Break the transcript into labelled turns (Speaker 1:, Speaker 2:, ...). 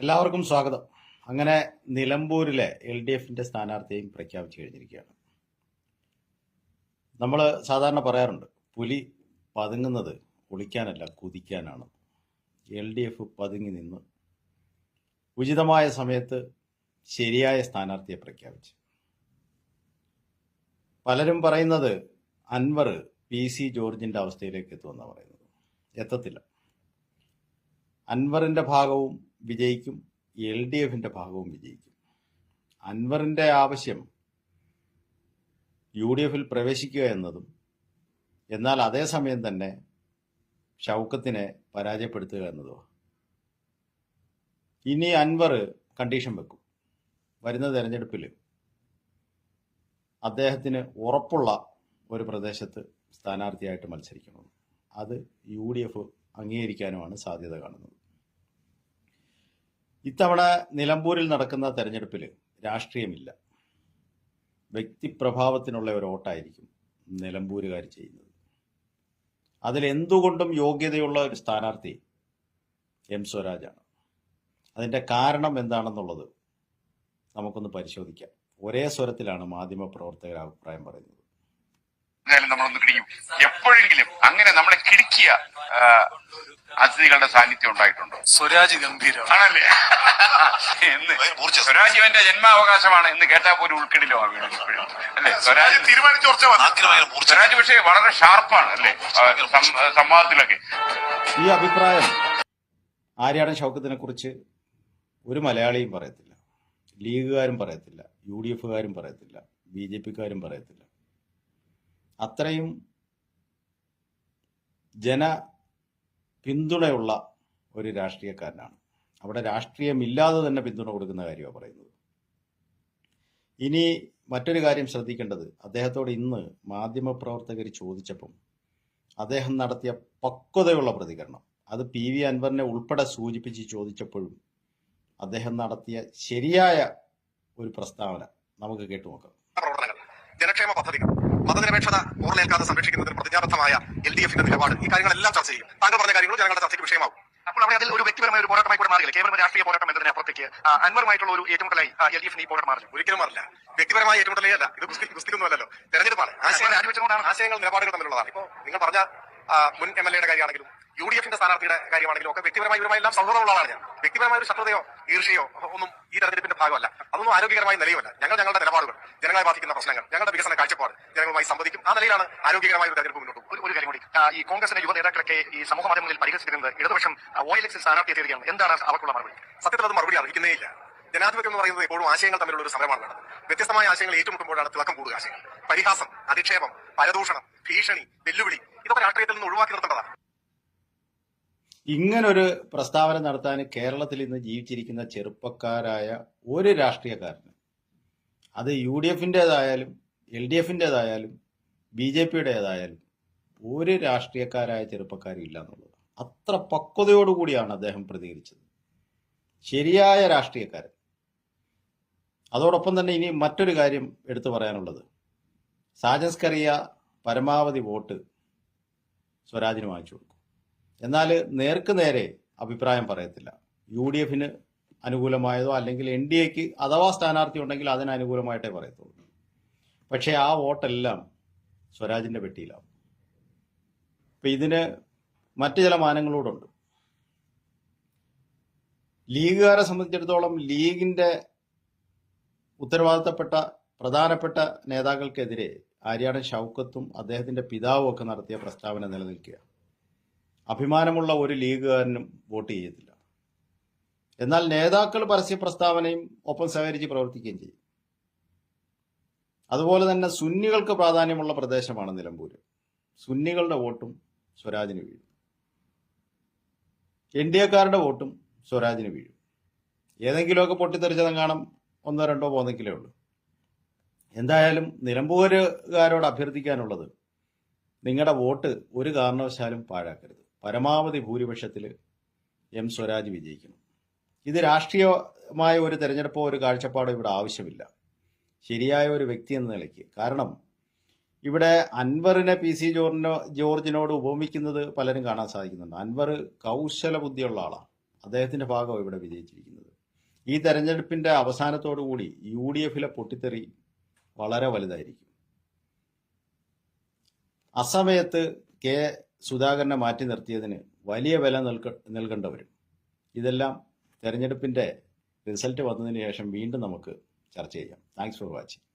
Speaker 1: എല്ലാവർക്കും സ്വാഗതം. അങ്ങനെ നിലമ്പൂരിലെ എൽ ഡി എഫിന്റെ സ്ഥാനാർത്ഥിയെയും പ്രഖ്യാപിച്ചു കഴിഞ്ഞിരിക്കുകയാണ്. നമ്മൾ സാധാരണ പറയാറുണ്ട് പുലി പതുങ്ങുന്നത് ഒളിക്കാനല്ല കുതിക്കാനാണ്. എൽ ഡി എഫ് പതുങ്ങി നിന്ന് ഉചിതമായ സമയത്ത് ശരിയായ സ്ഥാനാർത്ഥിയെ പ്രഖ്യാപിച്ചു. പലരും പറയുന്നത് അൻവർ പി സി ജോർജിന്റെ അവസ്ഥയിലേക്ക് എത്തുമെന്നാണ് പറയുന്നത്. എത്തത്തില്ല. അൻവറിന്റെ ഭാഗവും വിജയിക്കും. എൽ ഡി എഫിന്റെ ഭാഗവും വിജയിക്കും. അൻവറിന്റെ ആവശ്യം യു ഡി എഫിൽ പ്രവേശിക്കുക എന്നതും എന്നാൽ അതേസമയം തന്നെ ഷൗക്കത്തിനെ പരാജയപ്പെടുത്തുക എന്നതുമാണ് ഇനി അൻവർ കണ്ടീഷൻ വെക്കും. വരുന്ന തെരഞ്ഞെടുപ്പിൽ അദ്ദേഹത്തിന് ഉറപ്പുള്ള ഒരു പ്രദേശത്ത് സ്ഥാനാർത്ഥിയായിട്ട് മത്സരിക്കണം. അത് യു ഡി എഫ് അംഗീകരിക്കാനുമാണ് സാധ്യത കാണുന്നത്. ഇത്തവണ നിലമ്പൂരിൽ നടക്കുന്ന തെരഞ്ഞെടുപ്പിൽ രാഷ്ട്രീയമില്ല. വ്യക്തിപ്രഭാവത്തിനുള്ള ഒരു വോട്ടായിരിക്കും നിലമ്പൂരുകാർ ചെയ്യുന്നത്. അതിൽ എന്തുകൊണ്ടും യോഗ്യതയുള്ള ഒരു സ്ഥാനാർത്ഥി എം സ്വരാജാണ്. അതിന്റെ കാരണം എന്താണെന്നുള്ളത് നമുക്കൊന്ന് പരിശോധിക്കാം. ഒരേ സ്വരത്തിലാണ് മാധ്യമ പ്രവർത്തകർ അഭിപ്രായം പറയുന്നത്.
Speaker 2: എന്തായാലും നമ്മളൊന്ന് കിടിക്കും എപ്പോഴെങ്കിലും അങ്ങനെ നമ്മളെ കിടിക്കിയ അതിഥികളുടെ സാന്നിധ്യം ഉണ്ടായിട്ടുണ്ടോ?
Speaker 3: സ്വരാജ് ഗംഭീരം
Speaker 2: ആണല്ലേ? എന്ന്. സ്വരാജ്യവന്റെ ജന്മാവകാശമാണ് എന്ന് കേട്ടാൽ പോലും ഉൾക്കിടിലോ ആ വീട് ഇപ്പോഴും. അല്ലേ? സ്വരാജ്
Speaker 3: തീരുമാനിച്ച
Speaker 2: സ്വരാജ് പക്ഷേ വളരെ ഷാർപ്പാണ് അല്ലെ? സംവാദത്തിലൊക്കെ.
Speaker 1: ഈ അഭിപ്രായം ആര്യാടൻ ഷൗക്കത്തിനെ കുറിച്ച് ഒരു മലയാളിയും പറയത്തില്ല. ലീഗുകാരും പറയത്തില്ല. യു ഡി എഫുകാരും പറയത്തില്ല. ബി ജെ പിക്കാരും പറയത്തില്ല. അത്രയും ജന പിന്തുണയുള്ള ഒരു രാഷ്ട്രീയക്കാരനാണ്. അവിടെ രാഷ്ട്രീയമില്ലാതെ തന്നെ പിന്തുണ കൊടുക്കുന്ന കാര്യമാണ് പറയുന്നത്. ഇനി മറ്റൊരു കാര്യം ശ്രദ്ധിക്കേണ്ടത്. അദ്ദേഹത്തോട് ഇന്ന് മാധ്യമപ്രവർത്തകർ ചോദിച്ചപ്പം അദ്ദേഹം നടത്തിയ പക്വതയുള്ള പ്രതികരണം. അത് പി വി അൻവറിനെ ഉൾപ്പെടെ സൂചിപ്പിച്ച് ചോദിച്ചപ്പോഴും അദ്ദേഹം നടത്തിയ ശരിയായ ഒരു പ്രസ്താവന നമുക്ക്
Speaker 4: കേട്ടുനോക്കാം. ജനക്ഷേമ പദ്ധതികൾ മതനിരപേക്ഷത ഓർമ്മേൽക്കാതെ സംരക്ഷിക്കുന്നതിന് പ്രതിജ്ഞാബദ്ധമായ എൽ ഡി എഫിന്റെ നിലപാട്. ഈ കാര്യങ്ങളെല്ലാം ചർച്ച ചെയ്യും. താങ്കൾ പറഞ്ഞ കാര്യങ്ങൾ ജനങ്ങളുടെ ചർച്ചയ്ക്ക് വിഷയമാകും അപ്പോൾ അവിടെ അതിൽ ഒരു വ്യക്തിപരമായ ഒരു പോരാട്ടമായി കൂടെ മാറിയില്ല? കേവലം രാഷ്ട്രീയ പോരാട്ടം എന്നതിനെ അപ്പുറത്തേക്ക് അൻവറുമായിട്ടുള്ള ഒരു ഏറ്റുമുട്ടലായി എൽ ഡി എഫിന് ഈ പോരാട്ടം മാറി ഒരിക്കലും മാറില്ല. വ്യക്തിപരമായ ഏറ്റുമുട്ടലേ അല്ല. ഇത് ഗുസ്തി ഗുസ്തിക്കൊന്നുമല്ലല്ലോ തെരഞ്ഞെടുപ്പാണ്. ആശയങ്ങൾ ആശയങ്ങൾ നിലപാടുകൾ തമ്മിലുള്ളതാണ്. ഇപ്പോൾ നിങ്ങൾ പറഞ്ഞ മുൻ എം എൽ എയുടെ കാര്യമാണെങ്കിലും യു ഡി എഫിന്റെ സ്ഥാനാർത്ഥിയുടെ കാര്യമാണെങ്കിലും ഒക്കെ വ്യക്തിപരമായി ഇവരുമായി എല്ലാം സൗഹൃദമുള്ളതാണ് ഞാൻ. വ്യക്തിപരമായ ഒരു ശത്രുതയോ ഈർഷയോ ഒന്നും ഈ തെരഞ്ഞെടുപ്പിന്റെ ഭാഗമല്ല. അതൊന്നും ആരോഗ്യകരമായ നിലയുമല്ല. ഞങ്ങൾ ഞങ്ങളുടെ നിലപാടുകൾ ജനങ്ങളെ ബാധിക്കുന്ന പ്രശ്നങ്ങൾ ഞങ്ങളുടെ വികസന കാഴ്ചപ്പാട് ജനങ്ങളുമായി സംവദിക്കും. ആ നിലയിലാണ് ആരോഗ്യകരമായ ഒരു തെരഞ്ഞെടുപ്പ് മുന്നോട്ട് ഒരു- കാര്യം കൂടി. ഈ കോൺഗ്രസിന്റെ യുവ നേതാക്കളൊക്കെ ഈ സമൂഹ മാധ്യമങ്ങളിൽ പരിഹസിക്കുന്നത് ഇടതുപക്ഷം ഒ എൽ എക്സിൽ സ്ഥാനാർത്ഥിയെ തീരുകയാണ് എന്താണ് അവർക്കുള്ള മറുപടി? സത്യത്തിൽ അത് മറുപടി അറിയിക്കുന്നേ ഇല്ല ജനാധിപത്യം എന്ന് പറയുന്നത് എപ്പോഴും ആശയങ്ങൾ തമ്മിലുള്ള ഒരു സമരമാണ് നടന്നത് വ്യത്യസ്തമായ ആശയങ്ങൾ ഏറ്റുമുട്ടുമ്പോഴാണ് തിളക്കം കൂടുക ആശയങ്ങൾ. പരിഹാസം അധിക്ഷേപം പരദൂഷണം ഭീഷണി വെല്ലുവിളി ഇതൊക്കെ രാഷ്ട്രീയത്തിൽ നിന്ന് ഒഴിവാക്കി നിർത്തേണ്ടതാണ്.
Speaker 1: ഇങ്ങനൊരു പ്രസ്താവന നടത്താൻ കേരളത്തിൽ ഇന്ന് ജീവിച്ചിരിക്കുന്ന ചെറുപ്പക്കാരായ ഒരു രാഷ്ട്രീയക്കാരന് അത് യു ഡി എഫിന്റെതായാലും എൽ ഡി എഫിന്റെതായാലും ബി ജെ പിയുടേതായാലും ഒരു രാഷ്ട്രീയക്കാരായ ചെറുപ്പക്കാരില്ല എന്നുള്ളത്. അത്ര പക്വതയോടുകൂടിയാണ് അദ്ദേഹം പ്രതികരിച്ചത്. ശരിയായ രാഷ്ട്രീയക്കാരൻ. അതോടൊപ്പം തന്നെ ഇനി മറ്റൊരു കാര്യം എടുത്തു പറയാനുള്ളത്. സാജൻസ് കറിയ പരമാവധി വോട്ട് സ്വരാജിന് വാങ്ങിച്ചു കൊടുക്കും. എന്നാൽ നേർക്ക് നേരെ അഭിപ്രായം പറയത്തില്ല. യു ഡി എഫിന് അനുകൂലമായതോ അല്ലെങ്കിൽ എൻ ഡി എക്ക് അഥവാ സ്ഥാനാർത്ഥി ഉണ്ടെങ്കിൽ അതിന് അനുകൂലമായിട്ടേ പറയത്തുള്ളൂ. പക്ഷേ ആ വോട്ടെല്ലാം സ്വരാജിന്റെ പെട്ടിയിലാവും അപ്പൊ ഇതിന് മറ്റു ചില മാനങ്ങളോടുണ്ട്. ലീഗുകാരെ സംബന്ധിച്ചിടത്തോളം ലീഗിന്റെ ഉത്തരവാദിത്തപ്പെട്ട പ്രധാനപ്പെട്ട നേതാക്കൾക്കെതിരെ ആര്യാടൻ ഷൗക്കത്തും അദ്ദേഹത്തിന്റെ പിതാവും ഒക്കെ നടത്തിയ പ്രസ്താവന നിലനിൽക്കുക അഭിമാനമുള്ള ഒരു ലീഗുകാരനും വോട്ട് ചെയ്യത്തില്ല. എന്നാൽ നേതാക്കൾ പരസ്യ പ്രസ്താവനയും ഒപ്പം സഹകരിച്ച് പ്രവർത്തിക്കുകയും ചെയ്യും. അതുപോലെ തന്നെ സുന്നികൾക്ക് പ്രാധാന്യമുള്ള പ്രദേശമാണ് നിലമ്പൂര്. സുന്നികളുടെ വോട്ടും സ്വരാജിന് വീഴും. എൻ ഡി എക്കാരുടെ വോട്ടും സ്വരാജിന് വീഴും. ഏതെങ്കിലുമൊക്കെ പൊട്ടിത്തെറിച്ചതും കാണാം. ഒന്നോ രണ്ടോ പോന്നെങ്കിലേ ഉള്ളൂ. എന്തായാലും നിലമ്പൂരുകാരോട് അഭ്യർത്ഥിക്കാനുള്ളത് നിങ്ങളുടെ വോട്ട് ഒരു കാരണവശാലും പാഴാക്കരുത്. പരമാവധി ഭൂരിപക്ഷത്തിൽ എം സ്വരാജ് വിജയിക്കണം ഇത് രാഷ്ട്രീയമായ ഒരു തെരഞ്ഞെടുപ്പോ ഒരു കാഴ്ചപ്പാടോ ഇവിടെ ആവശ്യമില്ല. ശരിയായ ഒരു വ്യക്തി എന്ന നിലയ്ക്ക്. കാരണം ഇവിടെ അൻവറിനെ പി സി ജോർജിനോ ജോർജിനോട് ഉപമിക്കുന്നത് പലരും കാണാൻ സാധിക്കുന്നുണ്ട്. അൻവർ കൗശല ബുദ്ധിയുള്ള ആളാണ്. അദ്ദേഹത്തിന്റെ ഭാഗമാണ് ഇവിടെ വിജയിച്ചിരിക്കുന്നത്. ഈ തെരഞ്ഞെടുപ്പിന്റെ അവസാനത്തോടുകൂടി യു ഡി എഫിലെ പൊട്ടിത്തെറി വളരെ വലുതായിരിക്കും. അസമയത്ത് കെ സുധാകരനെ മാറ്റി നിർത്തിയതിന് വലിയ വില നൽക നൽകേണ്ടവരും. ഇതെല്ലാം തെരഞ്ഞെടുപ്പിന്റെ റിസൾട്ട് വന്നതിന് ശേഷം വീണ്ടും നമുക്ക് ചർച്ച ചെയ്യാം. Thanks for watching.